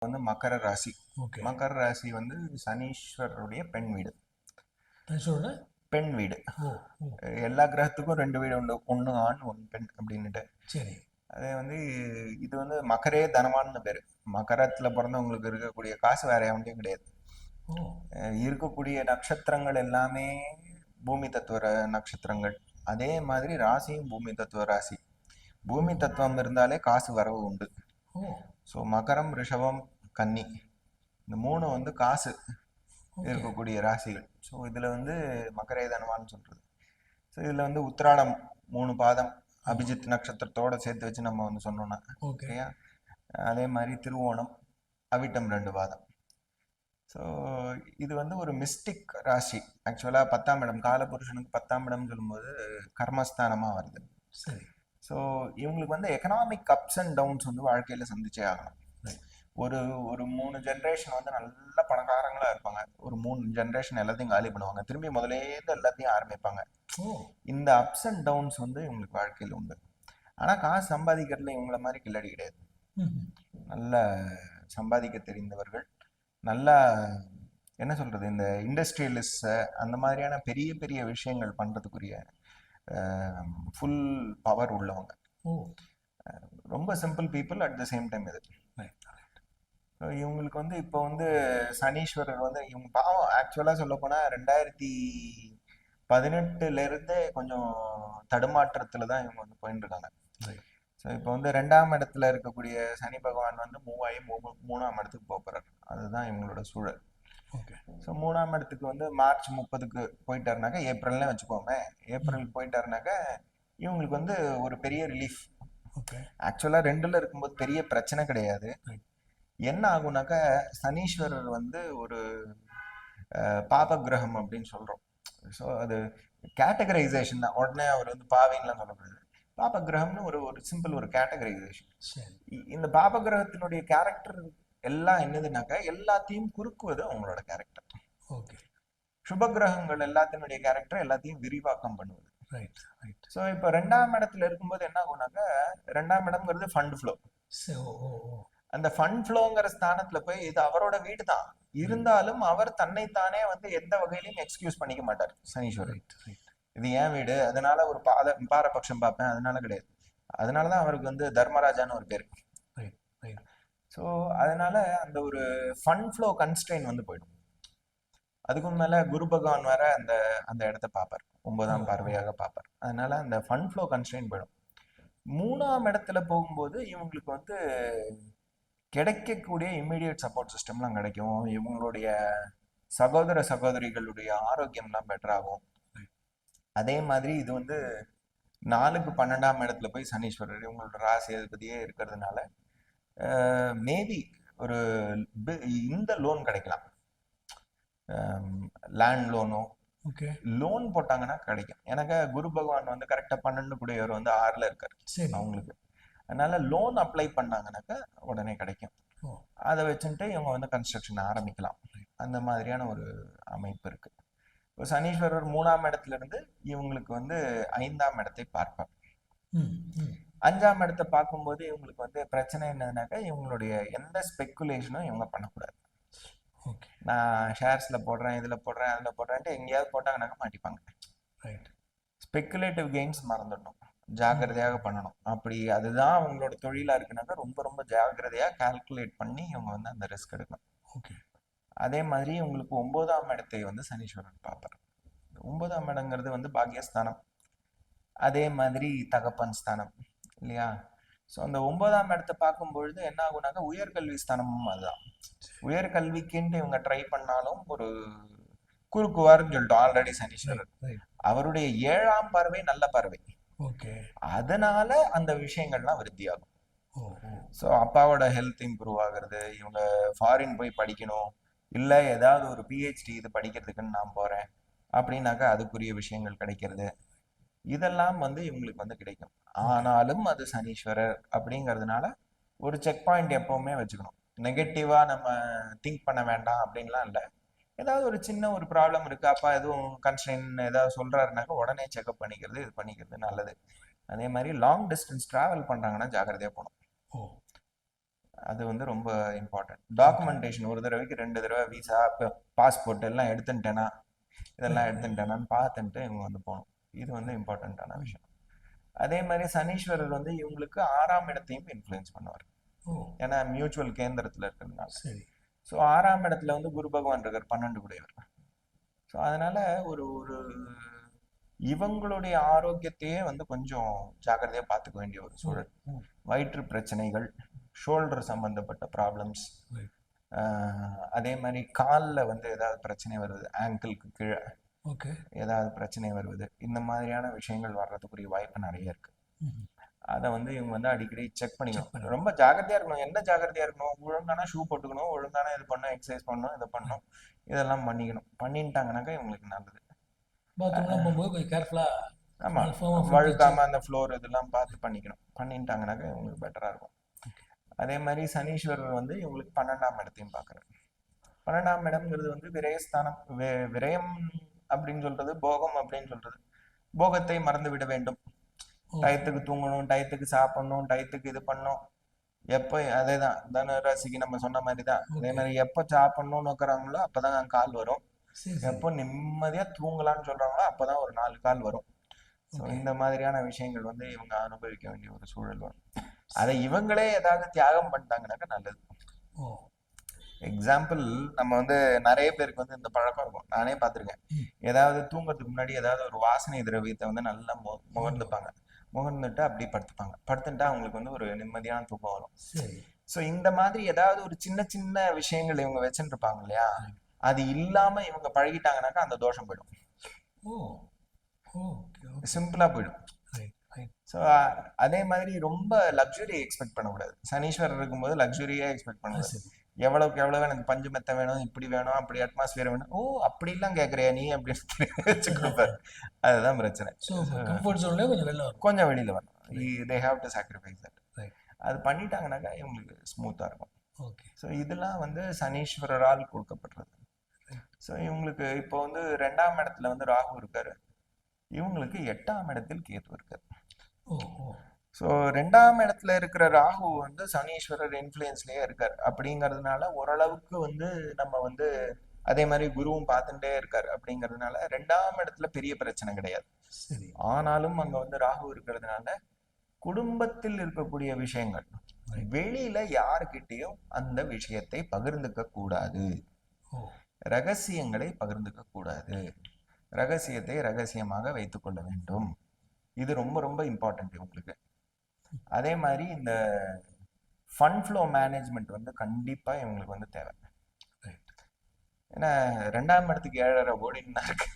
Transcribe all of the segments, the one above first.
வந்து மகர ராசி. ஓகே. மகர ராசி வந்து சனீஸ்வரருடைய பெண் வீடு. பெண் வீடு. எல்லா கிரகத்துக்கும் ரெண்டு வீடு உண்டு. ஒன்று ஆண் ஒன்று பெண் அப்படின்னுட்டு. சரி. அதே வந்து இது வந்து மகரே தனவான்னு பேர். மகரத்தில் பிறந்தவங்களுக்கு இருக்கக்கூடிய காசு வேற எவன்ட்டையும் கிடையாது. இருக்கக்கூடிய நட்சத்திரங்கள் எல்லாமே பூமி தத்துவ நட்சத்திரங்கள். அதே மாதிரி ராசியும் பூமி தத்துவ ராசி. பூமி தத்துவம் இருந்தாலே காசு வரவு உண்டு. ஸோ மகரம் ரிஷபம் கன்னி. இந்த மூணு வந்து காசு இருக்கக்கூடிய ராசிகள். ஸோ இதில் வந்து மகரே சொல்கிறது ஸோ இதில் வந்து உத்திராடம் மூணு பாதம் அபிஜித் நட்சத்திரத்தோட சேர்த்து வச்சு நம்ம வந்து சொன்னோம்னா ஓகே சரியா? அதே மாதிரி திருவோணம் அவிட்டம் ரெண்டு பாதம். ஸோ இது வந்து ஒரு மிஸ்டிக் ராசி. ஆக்சுவலாக பத்தாம் இடம் காலபுருஷனுக்கு பத்தாம் இடம் சொல்லும்போது கர்மஸ்தானமாக வருது. சரி. ஸோ இவங்களுக்கு வந்து எக்கனாமிக் அப்ஸ் அண்ட் டவுன்ஸ் வந்து வாழ்க்கையில் சந்திச்சே ஆகணும். ஒரு ஒரு மூணு ஜென்ரேஷன் வந்து நல்ல பணக்காரங்களா இருப்பாங்க. ஒரு மூணு ஜென்ரேஷன் எல்லாத்தையும் காலி பண்ணுவாங்க. திரும்பி முதலேருந்து எல்லாத்தையும் ஆரம்பிப்பாங்க. இந்த அப்ஸ் அண்ட் டவுன்ஸ் வந்து இவங்களுக்கு வாழ்க்கையில் உண்டு. ஆனால் காசு சம்பாதிக்கிறதுல இவங்கள மாதிரி கில்லடி கிடையாது. நல்ல சம்பாதிக்க தெரிந்தவர்கள். நல்லா என்ன சொல்றது இந்த இண்டஸ்ட்ரியலிஸ்ட் அந்த மாதிரியான பெரிய பெரிய விஷயங்கள் பண்றதுக்குரிய ஃபுல் பவர் உள்ளவங்க. ரொம்ப simple people at the same time இது. இவங்களுக்கு வந்து இப்போ வந்து சனீஸ்வரர் வந்து இவங்க பாவம் ஆக்சுவலாக சொல்ல போனால் ரெண்டாயிரத்தி பதினெட்டுல இருந்து கொஞ்சம் தடுமாற்றத்துல தான் இவங்க வந்து போயிட்டு இருக்காங்க. ஸோ இப்போ வந்து ரெண்டாம் இடத்துல இருக்கக்கூடிய சனி பகவான் வந்து மூவாயி மூ மூணாம் இடத்துக்கு போக போறாரு. அதுதான் இவங்களோட சூழல். ஸோ மூணாம் இடத்துக்கு வந்து மார்ச் முப்பதுக்கு போயிட்டாருனாக்கா ஏப்ரல்னே வச்சுக்கோமே. ஏப்ரல் போயிட்டாருனாக்கா இவங்களுக்கு வந்து ஒரு பெரிய ரிலீஃப் ஓகே ஆக்சுவலாக ரெண்டுல இருக்கும்போது பெரிய பிரச்சனை கிடையாது. என்ன ஆகுனாக்கா சனீஸ்வரர் வந்து ஒரு பாப கிரகம் அப்படின்னு சொல்றோம். ஸோ அது கேட்டகரைசேஷன் தான். உடனே அவர் வந்து பாவின்லாம் சொல்லக்கூடாது பாப கிரகம்னு ஒரு ஒரு சிம்பிள் ஒரு கேட்டகரைசேஷன் இந்த பாப கிரகத்தினுடைய கேரக்டர் எல்லாம் என்னதுனாக்கா எல்லாத்தையும் குறுக்குவது அவங்களோட கேரக்டர் ஓகே சுப கிரகங்கள் எல்லாத்தினுடைய கேரக்டர் எல்லாத்தையும் விரிவாக்கம் பண்ணுவது. ரைட் ரைட் ஸோ இப்போ ரெண்டாம் இடத்துல இருக்கும்போது என்ன ஆகுனாக்கா ரெண்டாம் இடம்ங்கிறது ஃபண்ட் ஃப்ளோ ஓ ஓ ஓ அந்த ஃபண்ட் ஃப்ளோங்கிற ஸ்தானத்துல போய் இது அவரோட வீடு தான் இருந்தாலும் அவர் தன்னைத்தானே வந்து எந்த வகையிலையும் எக்ஸ்கியூஸ் பண்ணிக்க மாட்டார் சனீஸ்வரர். ரைட் ரைட் இது ஏன் வீடு? அதனால ஒரு பாத பாரபட்சம் பார்ப்பேன் அதனால கிடையாது. அதனாலதான் அவருக்கு வந்து தர்மராஜான்னு ஒரு பேர். ஸோ அதனால அந்த ஒரு ஃபண்ட் ஃப்ளோ கன்ஸ்ட்ரெயின் வந்து போயிடும். அதுக்கும் மேல குரு பகவான் வேற அந்த அந்த இடத்த பார்ப்பார். ஒன்பதாம் பார்வையாக பார்ப்பார். அதனால அந்த ஃபண்ட் ஃப்ளோ கன்ஸ்ட்ரெயின் போயிடும். மூணாம் இடத்துல போகும்போது இவங்களுக்கு வந்து கிடைக்கக்கூடிய இம்மிடியட் சப்போர்ட் சிஸ்டம்லாம் கிடைக்கும். இவங்களுடைய சகோதர சகோதரிகளுடைய ஆரோக்கியம்லாம் பெட்டர் ஆகும். அதே மாதிரி இது வந்து நாலுக்கு பன்னெண்டாம் இடத்துல போய் சனீஸ்வரர் இவங்களோட ராசி அதிபதியே இருக்கிறதுனால மேபி ஒரு இந்த லோன் கிடைக்கலாம். லேண்ட் லோனோ ஓகே லோன் போட்டாங்கன்னா கிடைக்கும். எனக்கு குரு பகவான் வந்து கரெக்டாக பன்னெண்டு கூடியவர் வந்து ஆறில் இருக்கார். சரி. அவங்களுக்கு. அதனால லோன் அப்ளை பண்ணாங்கனாக்கா உடனே கிடைக்கும். அதை வச்சுட்டு இவங்க வந்து கன்ஸ்ட்ரக்ஷன் ஆரம்பிக்கலாம். அந்த மாதிரியான ஒரு அமைப்பு இருக்கு. இப்போ சனீஸ்வரர் மூணாம் இடத்துல இருந்து இவங்களுக்கு வந்து ஐந்தாம் இடத்தை பார்ப்பார். அஞ்சாம் இடத்தை பார்க்கும்போது இவங்களுக்கு வந்து பிரச்சனை என்னதுனாக்கா இவங்களுடைய எந்த ஸ்பெக்குலேஷனும் இவங்க பண்ணக்கூடாது. ஓகே நான் ஷேர்ஸ்ல போடுறேன் இதுல போடுறேன் அதுல போடுறேன்ட்டு எங்கேயாவது போட்டாங்கனாக்கா மாட்டிப்பாங்க. ரைட் ஸ்பெக்குலேட்டிவ் கெயின்ஸ் மறந்துடணும். ஜாக்கிரதையாக பண்ணணும். அப்படி அதுதான் அவங்களோட தொழிலா இருக்குனாக்கா ரொம்ப ரொம்ப ஜாக்கிரதையா கால்குலேட் பண்ணி இவங்க வந்து அந்த ரிஸ்க் எடுக்கணும். ஓகே அதே மாதிரி உங்களுக்கு ஒன்பதாம் இடத்தை வந்து சனீஸ்வரன் பார்ப்பார். ஒன்பதாம் இடங்கிறது வந்து பாக்கியஸ்தானம். அதே மாதிரி தகப்பன் ஸ்தானம். இல்லையா? ஸோ அந்த ஒன்பதாம் இடத்தை பார்க்கும் பொழுது என்ன ஆகுனாக்கா உயர்கல்வி ஸ்தானமும் அதுதான். உயர்கல்விக்குன்ட்டு இவங்க ட்ரை பண்ணாலும் ஒரு குறுக்குவாருன்னு சொல்லிட்டோம் ஆல்ரெடி சனீஸ்வரர். ரைட் அவருடைய ஏழாம் பார்வை நல்ல பார்வை. ஓகே அதனால அந்த விஷயங்கள்லாம் விருத்தியாகும் ஸோ அப்பாவோட ஹெல்த் இம்ப்ரூவ் ஆகுறது இவங்க ஃபாரின் போய் படிக்கணும் இல்லை ஏதாவது ஒரு பிஹெச்டி இது படிக்கிறதுக்குன்னு நான் போகிறேன் அப்படின்னாக்கா அதுக்குரிய விஷயங்கள் கிடைக்கிறது. இதெல்லாம் வந்து இவங்களுக்கு வந்து கிடைக்கும். ஆனாலும் அது சனீஸ்வரர் அப்படிங்கிறதுனால ஒரு செக் பாயிண்ட் எப்பவுமே வச்சுக்கணும். நெகட்டிவாக நம்ம திங்க் பண்ண வேண்டாம் அப்படின்லாம் இல்லை. ஏதாவது ஒரு சின்ன ஒரு ப்ராப்ளம் இருக்கு. அப்பா எதுவும் கன்ஸ்டைன் ஏதாவது சொல்றாருனாக்கா உடனே செக்அப் பண்ணிக்கிறது இது பண்ணிக்கிறது நல்லது. அதே மாதிரி லாங் டிஸ்டன்ஸ் டிராவல் பண்றாங்கன்னா ஜாக்கிரதையா போகணும். அது வந்து ரொம்ப இம்பார்ட்டன்ட் டாக்குமெண்டேஷன் ஒரு தடவைக்கு ரெண்டு தடவை விசா பாஸ்போர்ட் எல்லாம் எடுத்துட்டேனா இதெல்லாம் எடுத்துட்டேனான்னு பார்த்துட்டு இவங்க வந்து போகணும். இது வந்து இம்பார்ட்டண்ட்டான விஷயம். அதே மாதிரி சனீஸ்வரர் வந்து இவங்களுக்கு ஆறாம் இடத்தையும் இன்ஃப்ளூயன்ஸ் பண்ணுவார். ஏன்னா மியூச்சுவல் கேந்திரத்தில் இருக்கிறதுனால. சரி. ஸோ ஆறாம் இடத்துல வந்து குரு பகவான் இருக்கார் பன்னெண்டு கூடையவர். ஸோ அதனால ஒரு ஒரு இவங்களுடைய ஆரோக்கியத்தையே வந்து கொஞ்சம் ஜாக்கிரதையா பார்த்துக்க வேண்டிய ஒரு சூழல். வயிற்று பிரச்சனைகள் ஷோல்டர் சம்பந்தப்பட்ட ப்ராப்ளம்ஸ். அதே மாதிரி காலில் வந்து ஏதாவது பிரச்சனை வருது ஆங்கிளுக்கு கீழே. ஓகே. ஏதாவது பிரச்சனை வருவது இந்த மாதிரியான விஷயங்கள் வர்றதுக்குரிய வாய்ப்பு நிறைய இருக்கு. அதை வந்து இவங்க வந்து அடிக்கடி செக் பண்ணிக்கணும். ரொம்ப ஜாக்கிரதையா இருக்கணும். என்ன ஜாக்கிரதையா இருக்கணும்? ஒழுங்கான ஷூ போட்டுக்கணும். ஒழுங்கான இது பண்ணணும். எக்ஸசைஸ் பண்ணணும். இதை பண்ணணும். இதெல்லாம் பண்ணிக்கணும். பண்ணிட்டாங்கனாக்கா இவங்களுக்கு நல்லது. பாத்ரூம்லாம் போகும்போது கொஞ்சம் கேர்ஃபுல்லாக ஆமா. வழுக்காம அந்த ஃப்ளோர் இதெல்லாம் பார்த்து பண்ணிக்கணும். பண்ணிட்டாங்கனாக்கா இவங்களுக்கு பெட்டரா இருக்கும். அதே மாதிரி சனீஸ்வரர் வந்து இவங்களுக்கு பன்னெண்டாம் இடத்தையும் பார்க்குறாரு. பன்னெண்டாம் இடம்ங்கிறது வந்து விரயஸ்தானம் விரயம் அப்படின்னு சொல்றது போகம் அப்படின்னு சொல்றது. போகத்தை மறந்து விட வேண்டும் டயத்துக்கு தூங்கணும் டயத்துக்கு சாப்பிடணும் டயத்துக்கு இது பண்ணணும். எப்போ அதே தான் தனு ராசிக்கு நம்ம சொன்ன மாதிரி தான் அதே மாதிரி எப்போ சாப்பிடணும்னு இருக்கிறாங்களோ அப்பதான் கால் வரும். எப்போ நிம்மதியா தூங்கலாம்னு சொல்றாங்களோ அப்பதான் ஒரு நாலு கால் வரும். ஸோ. இந்த மாதிரியான விஷயங்கள் வந்து இவங்க அனுபவிக்க வேண்டிய ஒரு சூழல் வரும். அதை இவங்களே ஏதாவது தியாகம் பண்ணிட்டாங்கனாக்கா நல்லது. எக்ஸாம்பிள் நம்ம வந்து நிறைய பேருக்கு வந்து இந்த பழக்கம் இருக்கும். நானே பார்த்துருக்கேன். ஏதாவது தூங்கறதுக்கு முன்னாடி ஏதாவது ஒரு வாசனை திரவியத்தை வந்து நல்லா மு முகர்ந்துப்பாங்க. முகர்ந்துட்டு அப்படி படுத்துப்பாங்க. படுத்துட்டா அவங்களுக்கு வந்து ஒரு நிம்மதியான தூக்கம் வரும். ஸோ இந்த மாதிரி ஏதாவது ஒரு சின்ன சின்ன விஷயங்கள் இவங்க வச்சுட்டு இருப்பாங்க இல்லையா அது இல்லாம இவங்க பழகிட்டாங்கனாக்கா அந்த தோஷம் போயிடும். சிம்பிளா போயிடும். ஸோ அதே மாதிரி ரொம்ப லக்ஸுரி எக்ஸ்பெக்ட் பண்ணக்கூடாது. சனீஸ்வரர் இருக்கும்போது லக்ஸுரியா எக்ஸ்பெக்ட் பண்ணக்கூடாது. சரி எவ்வளவுக்கு எவ்வளவு எனக்கு பஞ்சு மெத்த வேணும் இப்படி வேணும் அப்படி அட்மாஸ்பியர் வேணும். ஓ அப்படிலாம் கேட்குறியா நீ? அப்படின்னு வச்சு கொடுப்பாரு. அதுதான் பிரச்சனை. கொஞ்சம் வெளியில வரணும். They have to sacrifice that அது பண்ணிட்டாங்கனாக்கா இவங்களுக்கு ஸ்மூத்தா இருக்கும். ஓகே ஸோ இதெல்லாம் வந்து சனீஸ்வரரால் கொடுக்கப்படுறது. ஸோ இவங்களுக்கு இப்போ வந்து ரெண்டாம் இடத்துல வந்து ராகு இருக்காரு. இவங்களுக்கு எட்டாம் இடத்தில் கேது இருக்காரு. ஓ. ஸோ ரெண்டாம் இடத்துல இருக்கிற ராகு வந்து சனீஸ்வரர் இன்ஃப்ளூயன்ஸ்லயே இருக்கார். அப்படிங்கிறதுனால ஓரளவுக்கு வந்து நம்ம வந்து அதே மாதிரி குருவும் பார்த்துட்டே இருக்கார் அப்படிங்கிறதுனால ரெண்டாம் இடத்துல பெரிய பிரச்சனை கிடையாது. சரி. ஆனாலும் அங்க வந்து ராகு இருக்கிறதுனால குடும்பத்தில் இருக்கக்கூடிய விஷயங்கள் வெளியில யாருக்கிட்டேயும் அந்த விஷயத்தை பகிர்ந்துக்க கூடாது. ரகசியங்களை பகிர்ந்துக்க கூடாது. ரகசியத்தை ரகசியமாக வைத்துக்கொள்ள வேண்டும். இது ரொம்ப ரொம்ப இம்பார்ட்டன்ட் உங்களுக்கு. அதே மாதிரி இந்த ஃபண்ட் ஃப்ளோ மேனேஜ்மெண்ட் வந்து கண்டிப்பா இவங்களுக்கு வந்து தேவை. ஏன்னா ரெண்டாம் இடத்துக்கு ஏழரை ஓடின்னு தான் இருக்கு.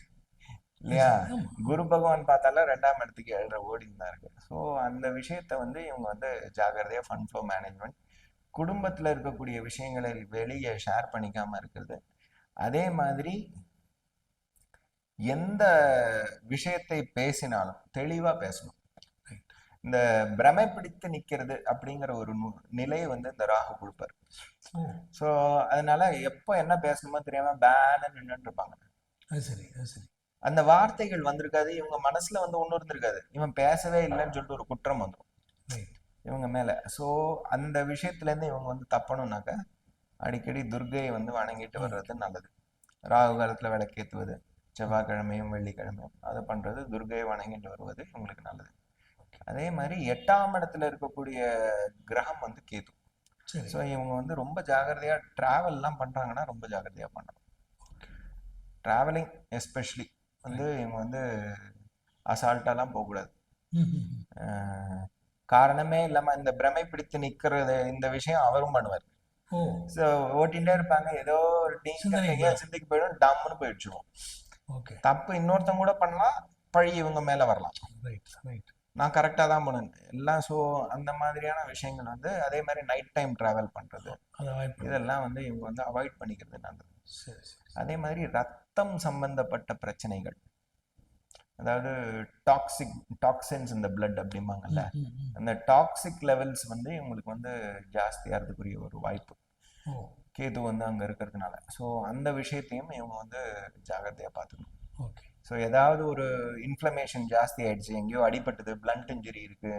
இல்லையா? குரு பகவான் பார்த்தாலும் ரெண்டாம் இடத்துக்கு ஏழரை ஓடின்னு தான் இருக்கு. ஸோ அந்த விஷயத்த வந்து இவங்க வந்து ஜாகிரதையா ஃபண்ட் ஃப்ளோ மேனேஜ்மெண்ட் குடும்பத்துல இருக்கக்கூடிய விஷயங்களை வெளியே ஷேர் பண்ணிக்காம இருக்கிறது. அதே மாதிரி எந்த விஷயத்தை பேசினாலும் தெளிவா பேசணும். இந்த பிரமை பிடித்து நிக்கிறது அப்படிங்கிற ஒரு நிலையை வந்து இந்த ராகு கொடுப்பாரு. ஸோ அதனால எப்போ என்ன பேசணுமோ தெரியாம பேன நின்றுட்டு இருப்பாங்க. சரி சரி. அந்த வார்த்தைகள் வந்திருக்காது இவங்க மனசுல வந்து ஒண்ணு இருந்திருக்காது. இவன் பேசவே இல்லைன்னு சொல்லிட்டு ஒரு குற்றம் வந்துடும் இவங்க மேல. ஸோ அந்த விஷயத்துல இருந்து இவங்க வந்து தப்பணும்னாக்க அடிக்கடி துர்கையை வந்து வணங்கிட்டு வர்றது நல்லது. ராகு காலத்துல விளக்கேத்துவது செவ்வாய்க்கிழமையும் வெள்ளிக்கிழமையும். அதை பண்றது துர்கையை வணங்கிட்டு வருவது இவங்களுக்கு நல்லது. அதே மாதிரி எட்டாம் இடத்துல இருக்கக்கூடிய கிரகம் வந்து கேது. ஸோ இவங்க வந்து ரொம்ப ஜாகிரதையா டிராவல்லாம் பண்றாங்கன்னா ரொம்ப ஜாகிரதையா பண்ணணும். டிராவலிங் எஸ்பெஷலி வந்து இவங்க வந்து அசால்ட்டாலாம் போகக்கூடாது. காரணமே இல்லாம இந்த பிரமை பிடித்து நிக்கிறது இந்த விஷயம் அவரும் பண்ணுவார். ஸோ ஓட்டிகிட்டே இருப்பாங்க. ஏதோ ஒரு எங்கேயாவது சிந்திக்கு போயிடும் டம்னு போயிடுச்சுவோம் ஓகே. தப்பு இன்னொருத்தங்க கூட பண்ணலாம் பழி இவங்க மேல வரலாம். ரைட் ரைட் நான் கரெக்டாக தான் பண்ணுவேன் எல்லாம் ஸோ அந்த மாதிரியான விஷயங்கள் வந்து அதே மாதிரி நைட் டைம் டிராவல் பண்றது. அதை அவாய்ட் பண்ணு இதெல்லாம் வந்து இவங்க வந்து அவாய்ட் பண்ணிக்கிறது நல்லது. அதே மாதிரி ரத்தம் சம்பந்தப்பட்ட பிரச்சனைகள். அதாவது டாக்ஸிக் டாக்ஸின்ஸ் இந்த blood அப்படிம்பாங்கல்ல. அந்த டாக்ஸிக் லெவல்ஸ் வந்து இவங்களுக்கு வந்து ஜாஸ்தியாகிறதுக்குரிய ஒரு வாய்ப்பு. கேது வந்து அங்க இருக்கிறதுனால. ஸோ அந்த விஷயத்தையும் இவங்க வந்து ஜாகிரதையா பார்த்துக்கணும். ஓகே. ஸோ ஏதாவது ஒரு இன்ஃப்ளமேஷன் ஜாஸ்தி ஆயிடுச்சு எங்கேயோ அடிபட்டது பிளண்ட் இன்ஜுரி இருக்கு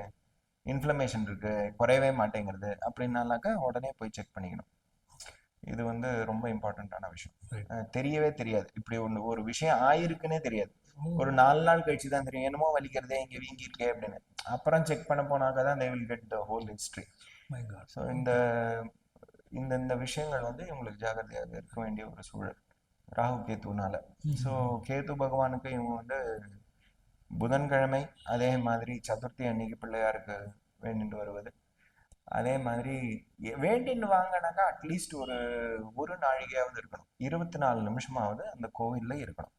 இன்ஃப்ளமேஷன் இருக்கு குறையவே மாட்டேங்கிறது அப்படின்னாலாக்கா உடனே போய் செக் பண்ணிக்கணும். இது வந்து ரொம்ப இம்பார்ட்டண்ட்டான விஷயம். தெரியவே தெரியாது. இப்படி ஒன்று ஒரு விஷயம் ஆயிருக்குன்னே தெரியாது. ஒரு நாலு நாள் கழிச்சு தான் தெரியும். என்னமோ வலிக்கிறதே இங்கே வீங்கி இருக்கே அப்படின்னு. அப்புறம் செக் பண்ண போனாக்கா தான் they will get the whole history. So இந்த இந்த இந்த விஷயங்கள் வந்து இவங்களுக்கு ஜாகிரதையாக இருக்க வேண்டிய ஒரு சூழல். ராகு கேத்துனால ஸோ கேது பகவானுக்கு இவங்க வந்து புதன்கிழமை அதே மாதிரி சதுர்த்தி அன்னைக்கு பிள்ளையாருக்கு வேண்டிட்டு வருவது. அதே மாதிரி வேண்டின்னு வாங்கினாக்கா அட்லீஸ்ட் ஒரு ஒரு நாழிகையாவது இருக்கணும். இருபத்தி நாலு நிமிஷமாவது அந்த கோவில்ல இருக்கணும்.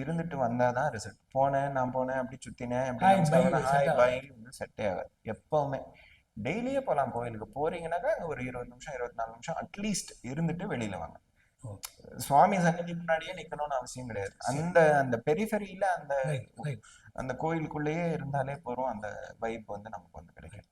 இருந்துட்டு வந்தாதான் ரிசல்ட் போனேன் நான் போனேன் அப்படி சுத்தினேன் ஹாய் பாய் வந்து செட்டே ஆகாது. எப்பவுமே. டெய்லியே போகலாம் கோயிலுக்கு போறீங்கன்னாக்கா ஒரு இருபது நிமிஷம் இருபத்தி நாலு நிமிஷம் அட்லீஸ்ட் இருந்துட்டு வெளியில வாங்க. சுவாமி சன்னதி முன்னாடியே நிக்கணும்னு அவசியம் கிடையாது. அந்த அந்த பெரிஃபெரியில அந்த. அந்த கோயிலுக்குள்ளேயே இருந்தாலே போறோம் அந்த வைப் வந்து நமக்கு வந்து கிடைக்கும்.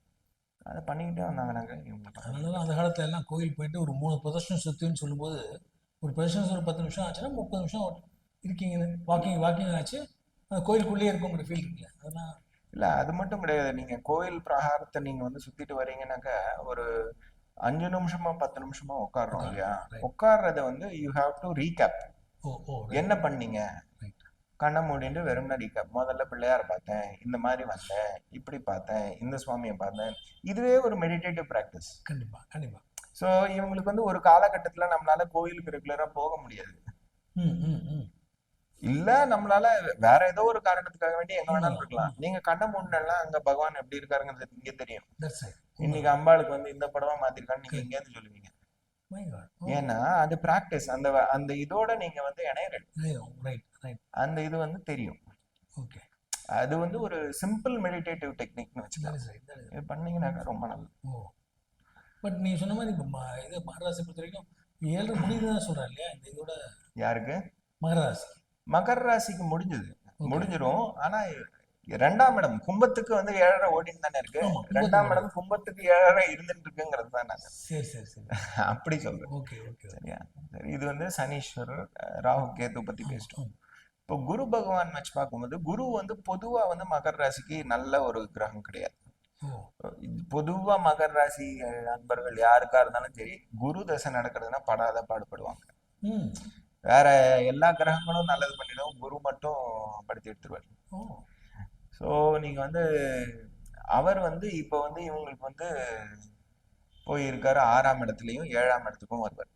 அதை பண்ணிக்கிட்டே வந்தாங்கன்னாக்க இவங்களுக்கு அதனால அந்த காலத்துல எல்லாம் கோயில் போயிட்டு ஒரு மூணு பிரதர்ஷனம் சுத்தின்னு சொல்லும்போது ஒரு பிரதர்ஷனம் ஒரு பத்து நிமிஷம் ஆச்சுன்னா முப்பது நிமிஷம் இருக்கீங்க. வாக்கிங் வாக்கிங் ஆச்சு. அந்த கோயிலுக்குள்ளேயே இருக்குங்கிற ஃபீல் இருக்குல்ல. அதெல்லாம் இல்ல அது மட்டும் கிடையாது. நீங்க கோயில் பிரகாரத்தை நீங்க வந்து சுத்திட்டு வரீங்கன்னாக்கா ஒரு அஞ்சு நிமிஷமா பத்து நிமிஷமா உட்கார்றோம் இல்லையா. உட்கார்றத வந்து யூ ஹாவ் டு ரீகேப் என்ன பண்ணீங்க. கண்ணை மூடிட்டு வெறும்னா ரீகேப் முதல்ல பிள்ளையார பார்த்தேன் இந்த மாதிரி வந்தேன் இப்படி பார்த்தேன் இந்த சுவாமியை பார்த்தேன். இதுவே ஒரு மெடிடேட்டிவ் ப்ராக்டிஸ் கண்டிப்பா கண்டிப்பா. ஸோ இவங்களுக்கு வந்து ஒரு காலகட்டத்துல நம்மளால கோயிலுக்கு ரெகுலரா போக முடியாது. இல்ல நம்மளால வேற ஏதோ ஒரு காரணத்துக்காக வேண்டி எங்க வேணாலும். இருக்கலாம். நீங்க கண்ணை மூடினா அங்க பகவான் எப்படி இருக்காருங்கிறது இங்க தெரியும். இன்னைக்கு அம்பாளுக்கு வந்து இந்த படமா மாத்திருக்கான்னு நீங்க எங்க இருந்து சொல்லுவீங்க. ஏன்னா அது பிராக்டிஸ் அந்த அந்த இதோட நீங்க வந்து இணையறது ரைட் ரைட் அந்த இது வந்து தெரியும். ஓகே. அது வந்து ஒரு சிம்பிள் மெடிடேட்டிவ் டெக்னிக்னு வச்சுக்கலாம் பண்ணீங்கன்னாக்கா ரொம்ப நல்லது. பட் நீ சொன்ன மாதிரி இப்போ இது மகர ராசி பொறுத்த வரைக்கும் ஏழரை முடியுது தான் சொல்கிறேன் இல்லையா? இந்த இதோட யாருக்கு? மகர ராசி மகர ராசிக்கு முடிஞ்சது. Okay. முடிஞ்சிரும். ஆனா ரெண்டாம் இடம் கும்பத்துக்கு வந்து ஏழரை ஓடின்னு தானே இருக்கு. ரெண்டாம். இடம் கும்பத்துக்கு ஏழரை இருந்துட்டு இருக்குங்கிறது தான் நாங்க. சரி சரி சரி. அப்படி சொல்றேன். ஓகே ஓகே சரியா? சரி இது வந்து சனீஸ்வரர் ராகு கேது பத்தி பேசிட்டோம். இப்போ குரு பகவான் வச்சு பார்க்கும்போது குரு வந்து பொதுவா வந்து மகர ராசிக்கு நல்ல ஒரு கிரகம் கிடையாது. பொதுவா மகர ராசி அஹ், அன்பர்கள் யாருக்கா இருந்தாலும் சரி குரு தசை நடக்கிறதுனா படாத பாடுபடுவாங்க. வேற எல்லா கிரகங்களும் நல்லது பண்ணிடும் குரு மட்டும் படுத்தி எடுத்துருவார். ஸோ நீங்க வந்து அவர் வந்து இப்போ வந்து இவங்களுக்கு வந்து போயிருக்காரு ஆறாம் இடத்துலயும் ஏழாம் இடத்துக்கும் வருவார்.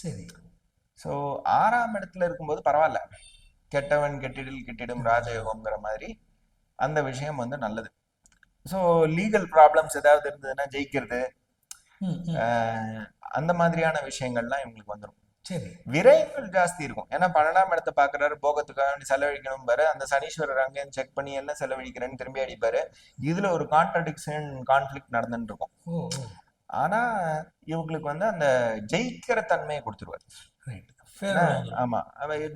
சரி. ஸோ ஆறாம் இடத்துல இருக்கும்போது பரவாயில்ல. கெட்டவன் கெட்டிடில் கெட்டிடும் ராஜயோகம்ங்கிற மாதிரி அந்த விஷயம் வந்து நல்லது. ஸோ லீகல் ப்ராப்ளம்ஸ் ஏதாவது இருந்ததுன்னா ஜெயிக்கிறது அந்த மாதிரியான விஷயங்கள்லாம் இவங்களுக்கு வந்துடும் சரி விரயங்கள் ஜாஸ்தி இருக்கும். ஏன்னா பன்னெண்டாம் இடத்தை பாக்குறாரு போகத்துக்காக வேண்டி செலவழிக்கணும் பாரு. அந்த சனீஸ்வரர் அங்கேயும் செக் பண்ணி என்ன செலவழிக்கிறேன்னு திரும்பி அடிப்பாரு. இதுல ஒரு கான்ட்ரடிக்ஷன் கான்ஃபிளிக் நடந்துட்டு இருக்கும். ஆனா இவங்களுக்கு வந்து அந்த ஜெயிக்கிற தன்மையை கொடுத்துருவாரு. ஆமா.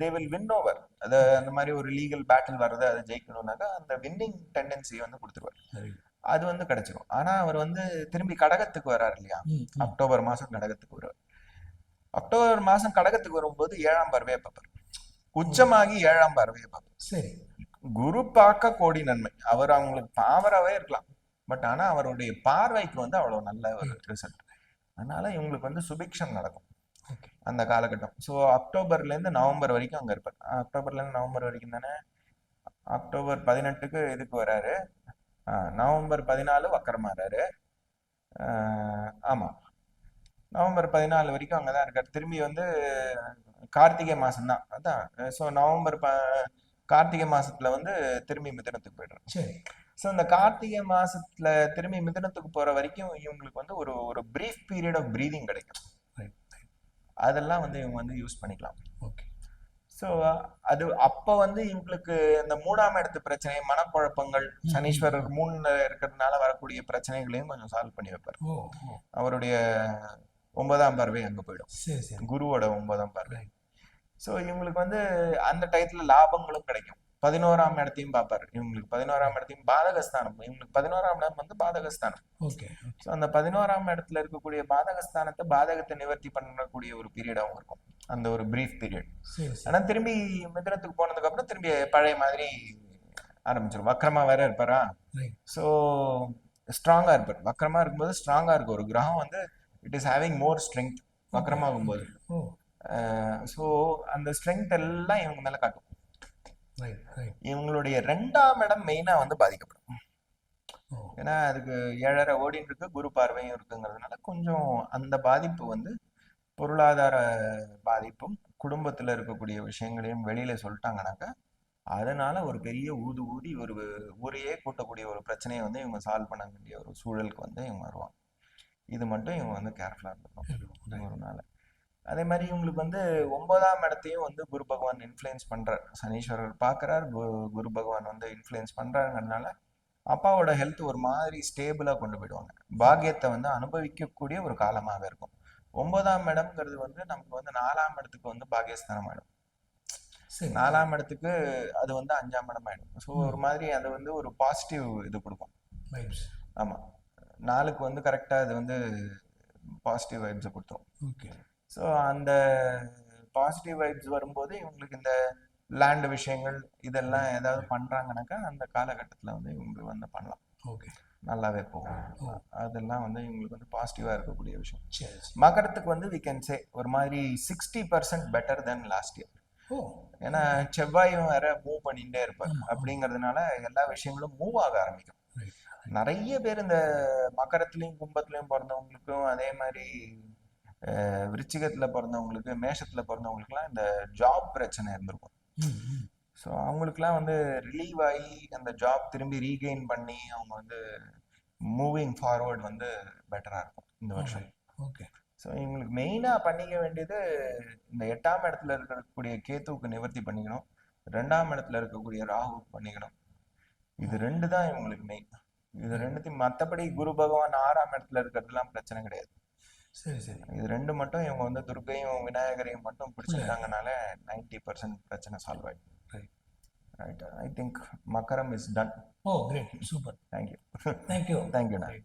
தே வில் வின் ஓவர் அது அந்த மாதிரி ஒரு லீகல் பேட்டில் வர்றது அதை ஜெயிக்கணும்னாக்கா அந்த வின்னிங் டெண்டன்சி வந்து கொடுத்துருவாரு. அது வந்து கிடைச்சிரும். ஆனா அவர் வந்து திரும்பி கடகத்துக்கு வர்றாரு இல்லையா? அக்டோபர் மாசம் கடகத்துக்கு வருவார். அக்டோபர் மாசம் கடகத்துக்கு வரும்போது ஏழாம் பார்வையை பார்ப்பார். உச்சமாகி ஏழாம் பார்வையை பார்ப்பார். சரி. குரு பார்க்க கோடி நன்மை. அவர் அவங்களுக்கு பாவராகவே இருக்கலாம். பட் ஆனா அவருடைய பார்வைக்கு வந்து அவ்வளவு நல்ல ஒரு ரிசல்ட் அதனால இவங்களுக்கு வந்து சுபிக்ஷம் நடக்கும். அந்த காலகட்டம். ஸோ அக்டோபர்ல இருந்து நவம்பர் வரைக்கும் அங்க இருப்பார். அக்டோபர்ல இருந்து நவம்பர் வரைக்கும் தானே? அக்டோபர் பதினெட்டுக்கு இதுக்கு வராரு. நவம்பர் பதினாலு வக்கரமாறாரு. ஆமா. நவம்பர் பதினாலு வரைக்கும் அங்கதான் இருக்காரு. திரும்பி வந்து கார்த்திகை மாசம்தான். அதான். ஸோ நவம்பர் ப கார்த்திகை மாசத்துல வந்து திரும்பி மிதுனத்துக்கு போயிடுறாரு சரி. ஸோ இந்த கார்த்திகை மாசத்துல திரும்பி மிதுனத்துக்கு போற வரைக்கும் இவங்களுக்கு வந்து ஒரு ஒரு பிரீஃப் பீரியட் ஆஃப் ப்ரீதிங் கிடைக்கும். ரைட் அதெல்லாம் வந்து இவங்க வந்து யூஸ் பண்ணிக்கலாம். ஓகே ஸோ அது அப்ப வந்து இவங்களுக்கு இந்த மூணாம் இடத்து பிரச்சனை மனக்குழப்பங்கள். சனீஸ்வரர் மூணுல இருக்கிறதுனால வரக்கூடிய பிரச்சனைகளையும் கொஞ்சம் சால்வ் பண்ணி வைப்பார். அவருடைய ஒன்பதாம் பார்வை அங்க போயிடும். குருவோட ஒன்பதாம் பார்வை. ஸோ இவங்களுக்கு வந்து அந்த டயத்துல லாபங்களும் கிடைக்கும். பதினோராம் இடத்தையும் பார்ப்பாரு. இவங்களுக்கு பதினோராம் இடத்தையும் பாதகஸ்தானம். இவங்களுக்கு பதினோராம் இடம் வந்து பாதகஸ்தானம். ஓகே ஸோ அந்த பதினோராம் இடத்துல இருக்கக்கூடிய பாதகஸ்தானத்தை பாதகத்தை நிவர்த்தி பண்ணக்கூடிய ஒரு பீரியடாகவும் இருக்கும். அந்த ஒரு பிரீஃப் பீரியட் சரி சரி. ஆனா திரும்பி மிதுனத்துக்கு போனதுக்கு அப்புறம் திரும்பி பழைய மாதிரி ஆரம்பிச்சிடும் வக்கரமா வேற இருப்பாரா? ஸோ ஸ்ட்ராங்கா இருப்பார். வக்கரமா இருக்கும்போது ஸ்ட்ராங்கா இருக்கும் ஒரு கிரகம் வந்து it is having more strength வக்கரமாகும்போது oh. So அந்த ஸ்ட்ரென்த் எல்லாம் இவங்க மேல காட்டும். இவங்களுடைய ரெண்டாம் இடம் மெயினா வந்து பாதிக்கப்படும். ஏன்னா அதுக்கு ஏழரை ஓடின்னு இருக்கு குரு பார்வையும் இருக்குங்கிறதுனால கொஞ்சம் அந்த பாதிப்பு வந்து பொருளாதார பாதிப்பும் குடும்பத்துல இருக்கக்கூடிய விஷயங்களையும் வெளியில சொல்லிட்டாங்கனாக்கா அதனால ஒரு பெரிய ஊது ஊதி ஒரு ஊரையே கூட்டக்கூடிய ஒரு பிரச்சனையை வந்து இவங்க சால்வ் பண்ண வேண்டிய ஒரு சூழலுக்கு வந்து இவங்க வருவாங்க. இது மட்டும் இவங்க வந்து கேர்ஃபுல்லா இருக்கணும். ஒரு நாள் அதே மாதிரி இவங்களுக்கு வந்து ஒன்பதாம் இடத்தையும் வந்து குரு பகவான் இன்ஃப்ளூயன்ஸ் பண்றார் சனீஸ்வரர் பார்க்கறார் கு- குரு பகவான் வந்து இன்ஃப்ளூயன்ஸ் பண்றாருங்கிறதுனால அப்பாவோட ஹெல்த் ஒரு மாதிரி ஸ்டேபிளா கொண்டு போயிடுவாங்க. பாக்கியத்தை வந்து அனுபவிக்கக்கூடிய ஒரு காலமாக இருக்கும். ஒன்பதாம் இடம்ங்கிறது வந்து நமக்கு வந்து நாலாம் இடத்துக்கு வந்து பாக்கியஸ்தானம் ஆயிடும் நாலாம் இடத்துக்கு அது வந்து அஞ்சாம் இடம் ஆயிடும் ஸோ ஒரு மாதிரி அது வந்து ஒரு பாசிட்டிவ் இது கொடுக்கும். வைப்ஸ் ஆமா. நாளுக்கு வந்து கரெக்டா அது வந்து பாசிட்டிவ் வைப்ஸை கொடுத்துரும். ஓகே ஸோ அந்த பாசிட்டிவ் வைப்ஸ் வரும்போது இவங்களுக்கு இந்த லேண்ட் விஷயங்கள் இதெல்லாம் ஏதாவது பண்றாங்கனாக்கா அந்த காலகட்டத்தில் வந்து இவங்களுக்கு வந்து பண்ணலாம். ஓகே நல்லாவே போகும். அதெல்லாம் வந்து இவங்களுக்கு வந்து பாசிட்டிவா இருக்கக்கூடிய விஷயம். மகரத்துக்கு வந்து வி கேன் சே ஒரு மாதிரி sixty percent better then last year ஏன்னா செவ்வாயும் வேற மூவ் பண்ணிட்டே இருப்பார். அப்படிங்கிறதுனால எல்லா விஷயங்களும் மூவ் ஆக ஆரம்பிக்கும். நிறைய பேர் இந்த மகரத்துலயும் கும்பத்துலயும் பிறந்தவங்களுக்கும் அதே மாதிரி விருச்சிகத்துல பிறந்தவங்களுக்கு மேஷத்துல பிறந்தவங்களுக்குலாம் இந்த ஜாப் பிரச்சனை இருந்திருக்கும். ஸோ அவங்களுக்குலாம் வந்து ரிலீவ் ஆகி அந்த ஜாப் திரும்பி ரீகெயின் பண்ணி அவங்க வந்து மூவிங் ஃபார்வர்ட் வந்து பெட்டரா இருக்கும் இந்த வருஷம். ஓகே. ஸோ இவங்களுக்கு மெயினாக பண்ணிக்க வேண்டியது இந்த எட்டாம் இடத்துல இருக்கக்கூடிய கேத்துவுக்கு நிவர்த்தி பண்ணிக்கணும். ரெண்டாம் இடத்துல இருக்கக்கூடிய ராகுவுக்கு பண்ணிக்கணும். இது ரெண்டு தான் இவங்களுக்கு மெயின் இது ரெண்டுத்தையும் மற்றபடி குரு பகவான் ஆறாம் இடத்துல இருக்கிறதுலாம் பிரச்சனை கிடையாது. சரி சரி. இது ரெண்டு மட்டும் இவங்க வந்து துர்க்கையும் விநாயகரையும் மட்டும் பிடிச்சிருக்காங்கனால நைன்டி பர்சன்ட் பிரச்சனை சால்வ் ஆயிடும். Right right I think மக்கரம் is done oh great super thank you thank you thank you நான்